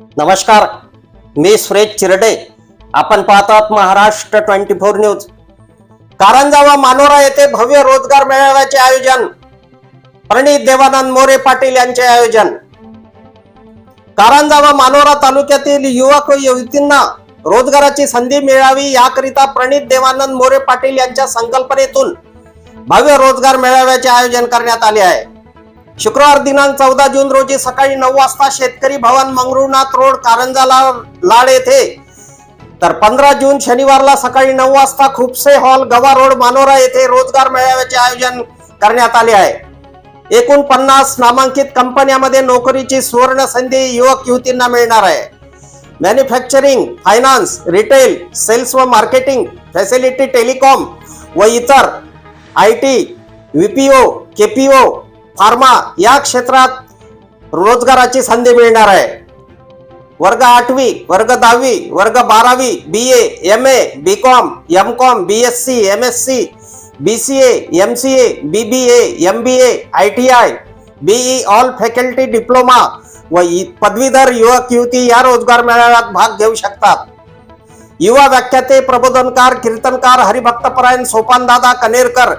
नमस्कार मी सुरेश चिरडे. आपण पाहतात Maharashtra twenty four news. Karanja व मानोरा येथे भव्य रोजगार मेळाव्याचे आयोजन. प्रणित देवानंद मोरे पाटील यांचे आयोजन. कारंजा व मानोरा तालुक्यातील युवक व युवतींना रोजगाराची संधी मिळावी याकरिता प्रणित देवानंद मोरे पाटील यांच्या संकल्पनेतून भव्य रोजगार मेळाव्याचे आयोजन करण्यात आले आहे. शुक्रवार दिनांक चौदा जून रोजी सकाळी नऊ वाजता शेतकरी भवन मंगरुनाथ रोड कारंजाला लाड येथे. तर पंधरा जून शनिवारला सकाळी नऊ वाजता खुपसे हॉल गवा रोड मानोरा येथे रोजगार मेळाव्याचे आयोजन करण्यात आले आहे. एकूण पन्नास नामांकित कंपन्यामध्ये नोकरीची सुवर्ण संधी युवक युवतींना मिळणार आहे. मॅन्युफॅक्चरिंग फायनान्स रिटेल सेल्स व मार्केटिंग फॅसिलिटी टेलिकॉम व इतर I T BPO KPO pharma या क्षेत्रात रोजगाराची संधी मिळणार आहे. वर्ग आठवी वर्ग दहावी वर्ग बारावी B A M A B com M com B S C M S C B C A M C A B B A M B A I T I BE all faculty diploma व पदवीधर युवक युवती या रोजगार मेळाव्यात भाग घेऊ शकतात. युवा व्याख्याते प्रबोधनकार कीर्तनकार हरिभक्तपरायण सोपानदादा कनेरकर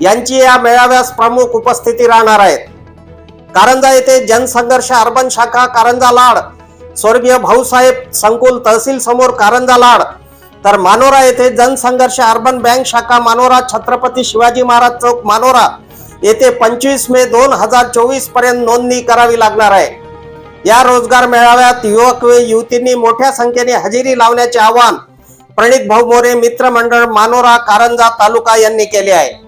यांची या मेळाव्यास प्रमुख उपस्थिती राहणार आहेत. कारंजा येथे जनसंघर्ष अर्बन शाखा कारंजा लाड स्वर्गीय भाऊसाहेब संकुल तहसील समोर कारंजा लाड तर मानोरा येथे जनसंघर्ष अर्बन बँक शाखा मानोरा छत्रपती शिवाजी महाराज चौक मानोरा येथे पंचवीस मे दोन हजार चोवीसपर्यंत नोंदणी करावी लागणार आहे. या रोजगार मेळाव्यात युवक व युवतींनी मोठ्या संख्येने हजेरी लावण्याचे आवाहन प्रणित भाऊ मोरे मित्रमंडळ मानोरा कारंजा तालुका यांनी केले आहे.